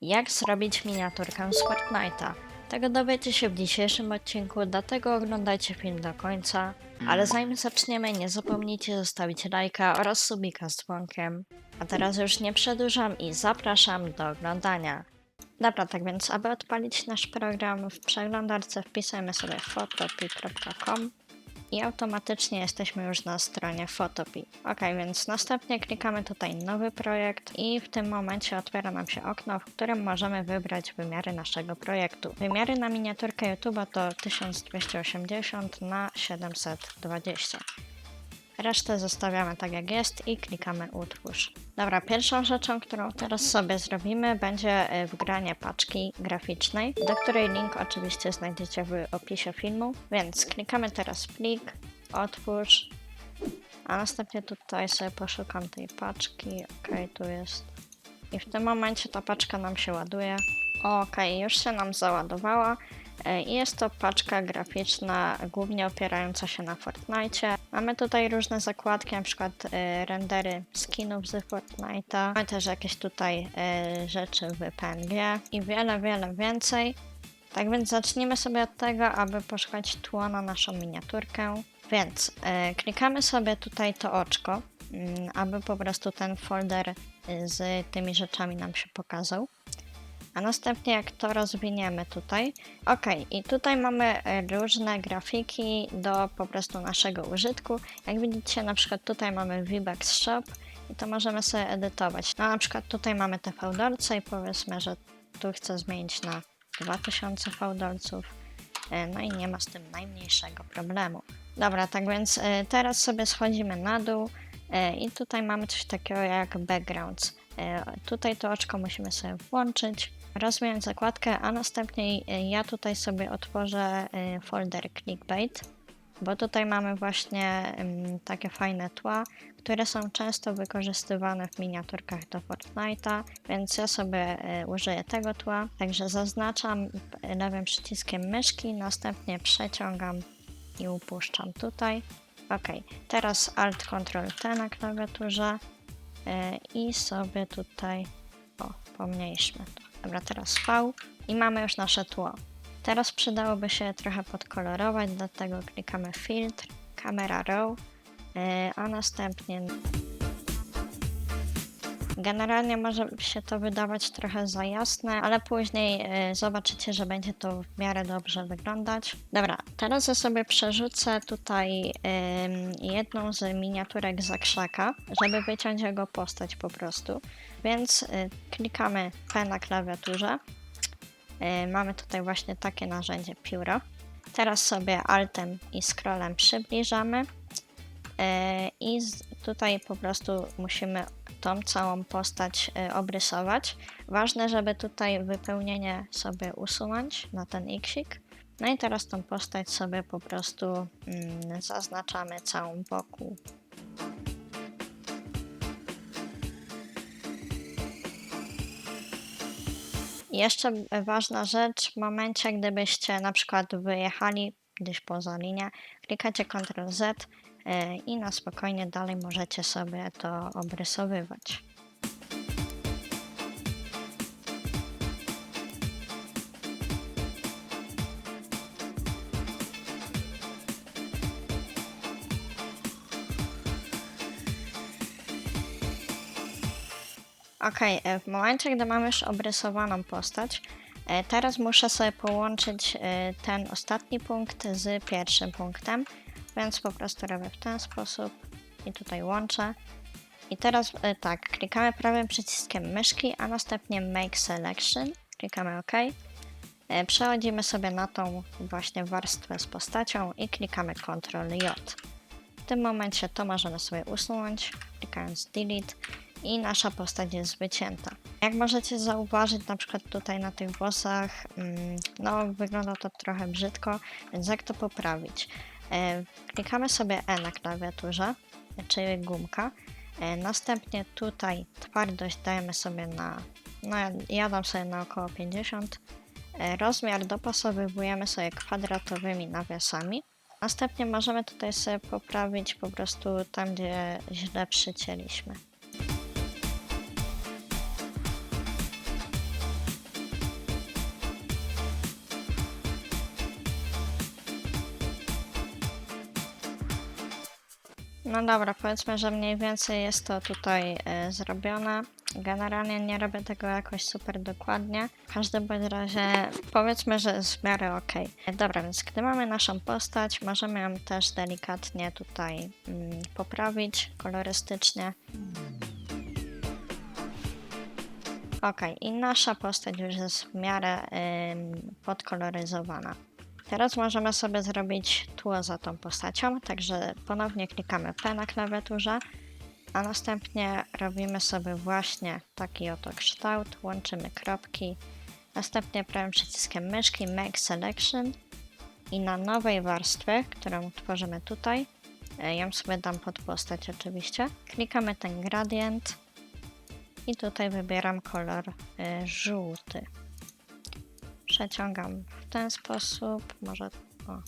Jak zrobić miniaturkę z Fortnite'a? Tego dowiecie się w dzisiejszym odcinku, dlatego oglądajcie film do końca. Ale zanim zaczniemy, nie zapomnijcie zostawić lajka oraz subika z dzwonkiem. A teraz już nie przedłużam i zapraszam do oglądania. Dobra, tak więc aby odpalić nasz program w przeglądarce wpisujemy sobie photopy.com i automatycznie jesteśmy już na stronie Photopy. Ok, więc następnie klikamy tutaj nowy projekt i w tym momencie otwiera nam się okno, w którym możemy wybrać wymiary naszego projektu. Wymiary na miniaturkę YouTube'a to 1280 na 720. Resztę zostawiamy tak jak jest i klikamy utwórz. Dobra, pierwszą rzeczą, którą teraz sobie zrobimy będzie y, wgranie paczki graficznej, do której link oczywiście znajdziecie w opisie filmu. Więc klikamy teraz plik, otwórz, a następnie tutaj sobie poszukam tej paczki. Ok, tu jest. I w tym momencie ta paczka nam się ładuje. Ok, już się nam załadowała. E, jest to paczka graficzna, głównie opierająca się na Fortnite. Mamy tutaj różne zakładki, na przykład e, rendery skinów z Fortnite'a. Mamy też jakieś tutaj e, rzeczy w PNG i wiele, wiele więcej. Tak więc zacznijmy sobie od tego, aby poszukać tła na naszą miniaturkę. Więc klikamy sobie tutaj to oczko, mm, aby po prostu ten folder z tymi rzeczami nam się pokazał. A następnie jak to rozwiniemy tutaj. Ok, i tutaj mamy e, różne grafiki do po prostu naszego użytku. Jak widzicie, na przykład tutaj mamy VBUX Shop i to możemy sobie edytować. No na przykład tutaj mamy te fałdolce i powiedzmy, że tu chcę zmienić na 2000 fałdolców. E, No i nie ma z tym najmniejszego problemu. Dobra, tak więc e, teraz sobie schodzimy na dół i tutaj mamy coś takiego jak backgrounds. Tutaj to oczko musimy sobie włączyć, rozwijać zakładkę, a następnie e, ja tutaj sobie otworzę e, folder clickbait, bo tutaj mamy właśnie takie fajne tła, które są często wykorzystywane w miniaturkach do Fortnite'a, więc ja sobie e, użyję tego tła. Także zaznaczam lewym przyciskiem myszki, następnie przeciągam i upuszczam tutaj. Ok, teraz Alt Ctrl T na klawiaturze i sobie tutaj o, pomniejszmy to. Dobra, teraz V i mamy już nasze tło. Teraz przydałoby się trochę podkolorować, dlatego klikamy filtr, camera raw, e, a następnie Generalnie może się to wydawać trochę za jasne, ale później e, zobaczycie, że będzie to w miarę dobrze wyglądać. Dobra, teraz ja sobie przerzucę tutaj jedną z miniaturek za krzaka, żeby wyciąć jego postać po prostu. Więc e, klikamy P na klawiaturze. E, mamy tutaj właśnie takie narzędzie pióro. Teraz sobie Altem i Scrollem przybliżamy. I tutaj po prostu musimy tą całą postać e, obrysować. Ważne, żeby tutaj wypełnienie sobie usunąć na ten xik. No i teraz tą postać sobie po prostu mm, zaznaczamy całą wokół. Jeszcze ważna rzecz, w momencie gdybyście na przykład wyjechali gdzieś poza linię, klikacie Ctrl Z i na spokojnie dalej możecie sobie to obrysowywać. Ok, w momencie, gdy mam już obrysowaną postać, e, teraz muszę sobie połączyć e, ten ostatni punkt z pierwszym punktem, więc po prostu robię w ten sposób i tutaj łączę. I teraz e, tak, klikamy prawym przyciskiem myszki, a następnie Make Selection, klikamy OK. E, Przechodzimy sobie na tą właśnie warstwę z postacią i klikamy Ctrl J. W tym momencie to możemy sobie usunąć, klikając Delete i nasza postać jest wycięta. Jak możecie zauważyć, na przykład tutaj na tych włosach, mm, no wygląda to trochę brzydko, więc jak to poprawić? E, Klikamy sobie E na klawiaturze, czyli gumka. E, Następnie tutaj twardość dajemy sobie na, no ja- dam sobie na około 50. E, Rozmiar dopasowujemy sobie kwadratowymi nawiasami. Następnie możemy tutaj sobie poprawić po prostu tam, gdzie źle przycięliśmy. No dobra, powiedzmy, że mniej więcej jest to tutaj e, zrobione. Generalnie nie robię tego jakoś super dokładnie. W każdym bądź razie powiedzmy, że jest w miarę ok. Dobra, więc gdy mamy naszą postać, możemy ją też delikatnie tutaj mm, poprawić kolorystycznie. Ok, i nasza postać już jest w miarę podkoloryzowana. Teraz możemy sobie zrobić tło za tą postacią, także ponownie klikamy P na klawiaturze, a następnie robimy sobie właśnie taki oto kształt, łączymy kropki, następnie prawym przyciskiem myszki Make Selection i na nowej warstwie, którą tworzymy tutaj, e, ją sobie dam pod postać oczywiście, klikamy ten gradient i tutaj wybieram kolor y, żółty. Przeciągam w ten sposób, może o,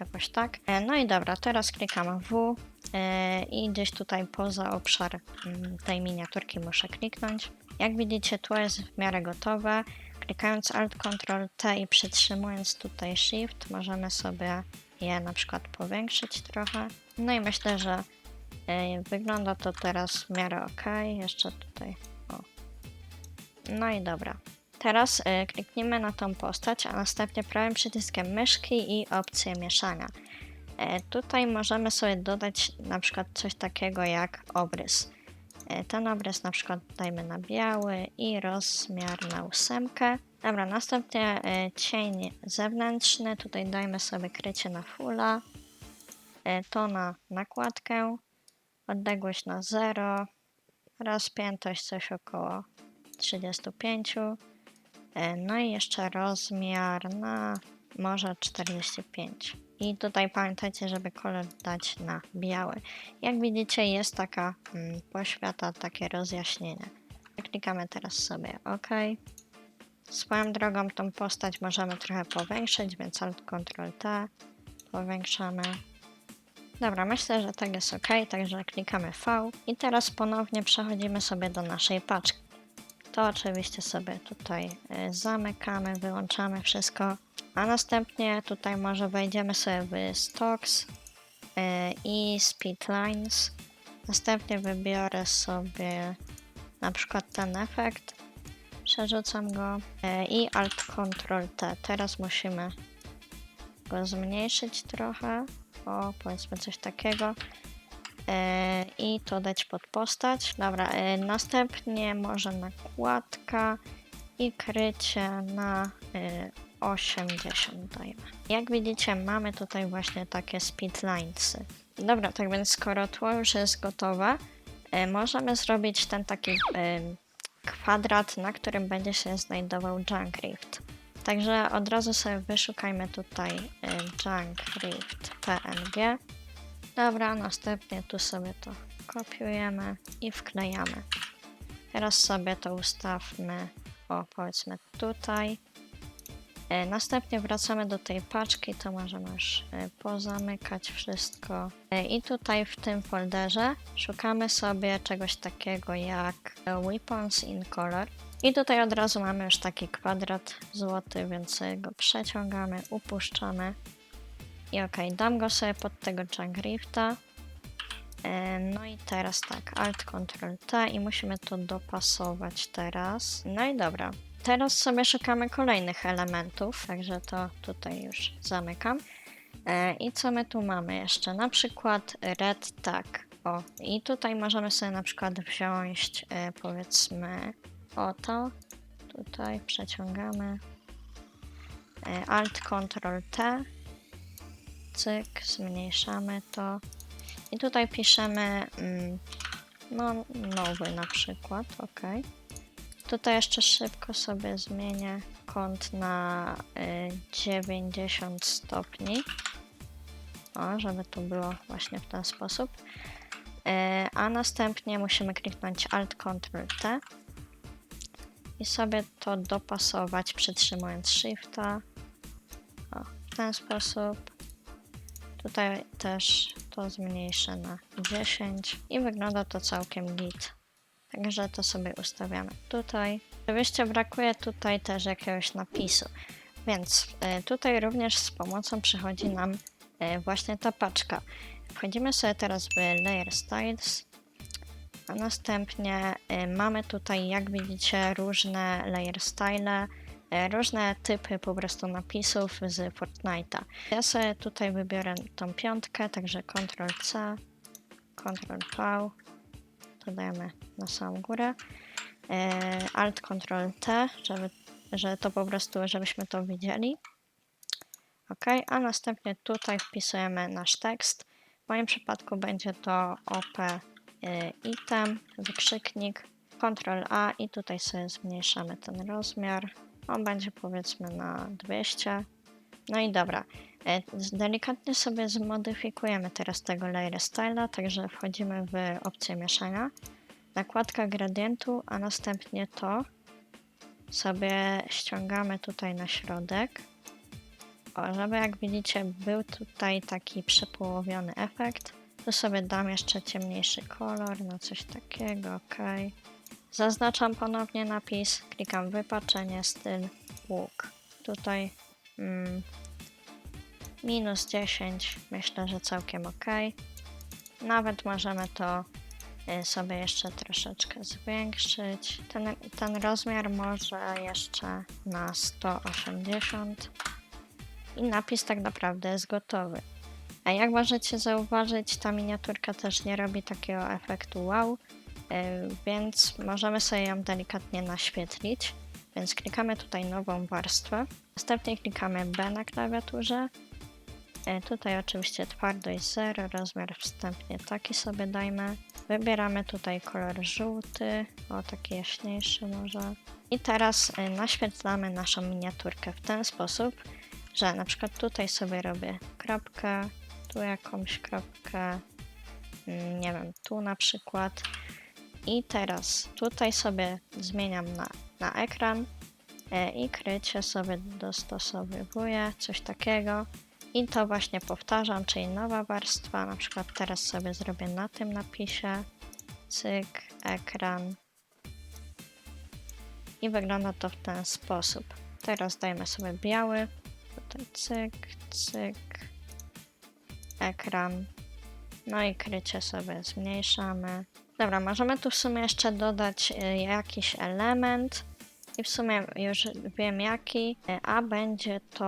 jakoś tak. E, No i dobra, teraz klikam W e, i gdzieś tutaj poza obszar mm, tej miniaturki muszę kliknąć. Jak widzicie, tło jest w miarę gotowe. Klikając Alt Ctrl T i przytrzymując tutaj Shift, możemy sobie je na przykład powiększyć trochę. No i myślę, że e, wygląda to teraz w miarę ok. Jeszcze tutaj. O. No i dobra. Teraz y, kliknijmy na tą postać, a następnie prawym przyciskiem myszki i opcję mieszania. E, tutaj możemy sobie dodać na przykład coś takiego jak obrys. E, ten obrys na przykład dajmy na biały i rozmiar na ósemkę. Dobra, następnie e, cień zewnętrzny, tutaj dajmy sobie krycie na fulla, e, to na nakładkę, odległość na 0, rozpiętość coś około 35. E, No i jeszcze rozmiar na może 45. I tutaj pamiętajcie, żeby kolor dać na biały. Jak widzicie jest taka mm, poświata, takie rozjaśnienie. Klikamy teraz sobie OK. Swoją drogą tą postać możemy trochę powiększyć, więc Alt Ctrl T powiększamy. Dobra, myślę, że tak jest ok, także klikamy V i teraz ponownie przechodzimy sobie do naszej paczki to oczywiście sobie tutaj y, zamykamy, wyłączamy wszystko, a następnie tutaj może wejdziemy sobie w Stocks y, i Speed Lines. Następnie wybiorę sobie na przykład ten efekt, przerzucam go y, i Alt Ctrl T. Teraz musimy go zmniejszyć trochę, o powiedzmy coś takiego. E, i to dać pod postać. Dobra, e, następnie może nakładka i krycie na e, 80 dajmy. Jak widzicie mamy tutaj właśnie takie speedlinesy. Dobra, tak więc skoro tło już jest gotowe, e, możemy zrobić ten taki e, kwadrat, na którym będzie się znajdował Junk Rift. Także od razu sobie wyszukajmy tutaj e, Junk Rift PNG. Dobra, następnie tu sobie to kopiujemy i wklejamy. Teraz sobie to ustawmy, o powiedzmy tutaj. E, następnie wracamy do tej paczki, to możemy już e, pozamykać wszystko. E, I tutaj w tym folderze szukamy sobie czegoś takiego jak Weapons in Color. I tutaj od razu mamy już taki kwadrat złoty, więc go przeciągamy, upuszczamy. I okej, dam go sobie pod tego Junk Rifta. E, No i teraz tak, Alt Ctrl T i musimy to dopasować teraz. No i dobra. Teraz sobie szukamy kolejnych elementów, także to tutaj już zamykam. E, I co my tu mamy jeszcze? Na przykład Red Tag. O, i tutaj możemy sobie na przykład wziąć e, powiedzmy oto. Tutaj przeciągamy. Alt Ctrl T cyk, zmniejszamy to. I tutaj piszemy mm, no, nowy na przykład, ok. Tutaj jeszcze szybko sobie zmienię kąt na y, 90 stopni. O, żeby to było właśnie w ten sposób. Y, a następnie musimy kliknąć Alt Ctrl T i sobie to dopasować przytrzymując Shifta. O, w ten sposób. Tutaj też to zmniejszę na 10 i wygląda to całkiem git. Także to sobie ustawiamy tutaj. Oczywiście brakuje tutaj też jakiegoś napisu, więc y, tutaj również z pomocą przychodzi nam y, właśnie ta paczka. wchodzimy sobie teraz w Layer Styles, a następnie y, mamy tutaj, jak widzicie, różne layer style, różne typy po prostu napisów z Fortnite'a. Ja sobie tutaj wybiorę tą piątkę, także Ctrl C, Ctrl V, to dajemy na samą górę, y, Alt Ctrl T, żeby, że to po prostu, żebyśmy to widzieli. OK, a następnie tutaj wpisujemy nasz tekst. W moim przypadku będzie to OP y, item, wykrzyknik, Ctrl A i tutaj sobie zmniejszamy ten rozmiar. On będzie powiedzmy na 200. No i dobra, z- delikatnie sobie zmodyfikujemy teraz tego layer styla, także wchodzimy w opcję mieszania, nakładka gradientu, a następnie to sobie ściągamy tutaj na środek. O, żeby jak widzicie był tutaj taki przepołowiony efekt, to sobie dam jeszcze ciemniejszy kolor, no coś takiego, ok. Zaznaczam ponownie napis, klikam wypaczenie, styl, łuk. Tutaj mm, minus 10, myślę, że całkiem ok. Nawet możemy to y, sobie jeszcze troszeczkę zwiększyć. Ten, ten rozmiar może jeszcze na 180 i napis tak naprawdę jest gotowy. A jak możecie zauważyć, ta miniaturka też nie robi takiego efektu wow, więc możemy sobie ją delikatnie naświetlić. Więc klikamy tutaj nową warstwę, następnie klikamy B na klawiaturze. Yy, Tutaj oczywiście twardość 0, rozmiar wstępnie taki sobie dajmy. Wybieramy tutaj kolor żółty, o taki jaśniejszy może. I teraz yy, naświetlamy naszą miniaturkę w ten sposób, że na przykład tutaj sobie robię kropkę, tu jakąś kropkę, mm, nie wiem, tu na przykład. I teraz tutaj sobie zmieniam na, na ekran e, i krycie sobie dostosowuję, coś takiego. I to właśnie powtarzam, czyli nowa warstwa, na przykład teraz sobie zrobię na tym napisie, cyk, ekran. I wygląda to w ten sposób. Teraz dajmy sobie biały, tutaj cyk, cyk, ekran. No i krycie sobie zmniejszamy. Dobra, możemy tu w sumie jeszcze dodać y, jakiś element. I w sumie już wiem jaki, y, a będzie to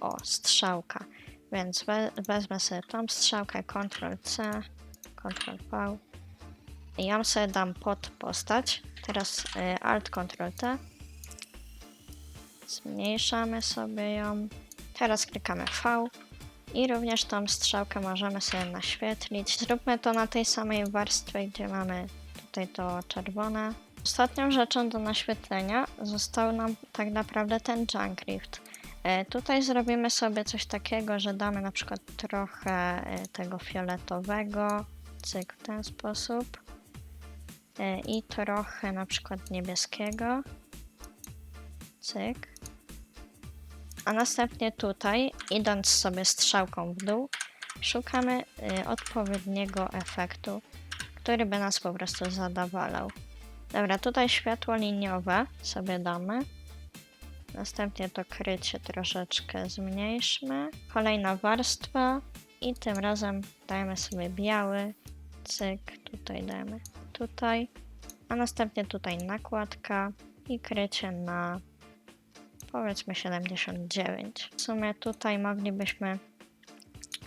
o strzałka. Więc we, wezmę sobie tą strzałkę Ctrl C, Ctrl V. I ją sobie dam pod postać. Teraz y, Alt Ctrl T. Zmniejszamy sobie ją. Teraz klikamy V i również tą strzałkę możemy sobie naświetlić. Zróbmy to na tej samej warstwie, gdzie mamy tutaj to czerwone. Ostatnią rzeczą do naświetlenia został nam tak naprawdę ten junk rift. E, tutaj zrobimy sobie coś takiego, że damy na przykład trochę e, tego fioletowego, cyk w ten sposób e, i trochę na przykład niebieskiego, cyk. A następnie tutaj, idąc sobie strzałką w dół, szukamy y, odpowiedniego efektu, który by nas po prostu zadowalał. Dobra, tutaj światło liniowe sobie damy. Następnie to krycie troszeczkę zmniejszmy. Kolejna warstwa i tym razem dajemy sobie biały. Cyk, tutaj dajemy tutaj. A następnie tutaj nakładka i krycie na powiedzmy 79. W sumie tutaj moglibyśmy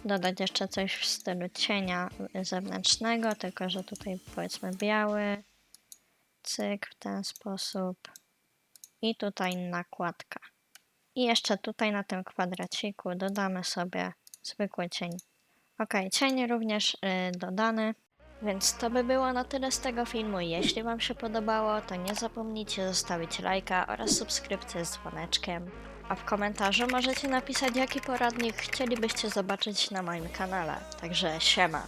dodać jeszcze coś w stylu cienia zewnętrznego, tylko że tutaj powiedzmy biały, cyk w ten sposób i tutaj nakładka. I jeszcze tutaj na tym kwadraciku dodamy sobie zwykły cień. Ok, cień również y, dodany. Więc to by było na tyle z tego filmu. Jeśli Wam się podobało, to nie zapomnijcie zostawić lajka oraz subskrypcję z dzwoneczkiem. A w komentarzu możecie napisać, jaki poradnik chcielibyście zobaczyć na moim kanale. Także siema!